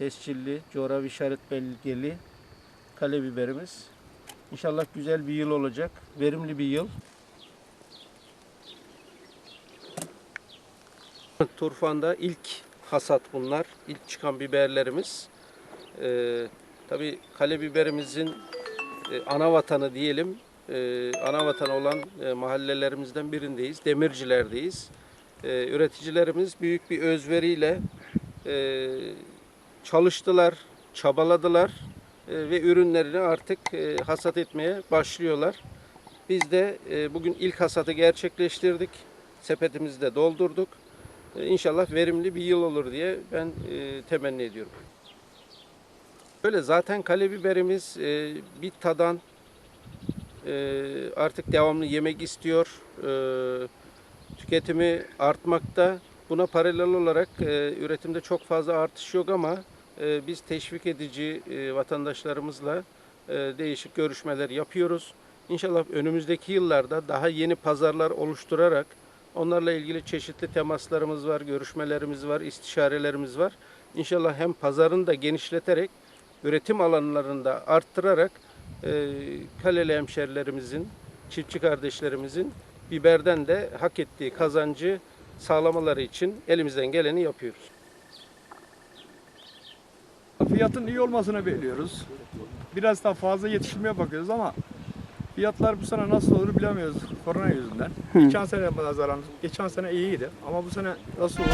tescilli, coğrafi işaret belgeli kale biberimiz. İnşallah güzel bir yıl olacak. Verimli bir yıl. Turfan'da ilk hasat bunlar. İlk çıkan biberlerimiz. Ee, tabii kale biberimizin e, ana vatanı diyelim. e, ana vatanı olan e, mahallelerimizden birindeyiz. Demircilerdeyiz. E, üreticilerimiz büyük bir özveriyle e, çalıştılar, çabaladılar e, ve ürünlerini artık e, hasat etmeye başlıyorlar. Biz de e, bugün ilk hasatı gerçekleştirdik. Sepetimizi de doldurduk. İnşallah verimli bir yıl olur diye ben temenni ediyorum. Böyle zaten kale biberimiz bir tadan artık devamlı yemek istiyor. Tüketimi artmakta. Buna paralel olarak e, üretimde çok fazla artış yok ama e, biz teşvik edici e, vatandaşlarımızla e, değişik görüşmeler yapıyoruz. İnşallah önümüzdeki yıllarda daha yeni pazarlar oluşturarak onlarla ilgili çeşitli temaslarımız var, görüşmelerimiz var, istişarelerimiz var. İnşallah hem pazarını da genişleterek üretim alanlarını da arttırarak e, kaleli hemşerilerimizin, çiftçi kardeşlerimizin biberden de hak ettiği kazancı sağlamaları için elimizden geleni yapıyoruz. Fiyatın iyi olmasını bekliyoruz. Biraz daha fazla yetiştirmeye bakıyoruz ama fiyatlar bu sene nasıl olur bilemiyoruz korona yüzünden. Geçen sene nazaran, geçen sene iyiydi ama bu sene nasıl olur?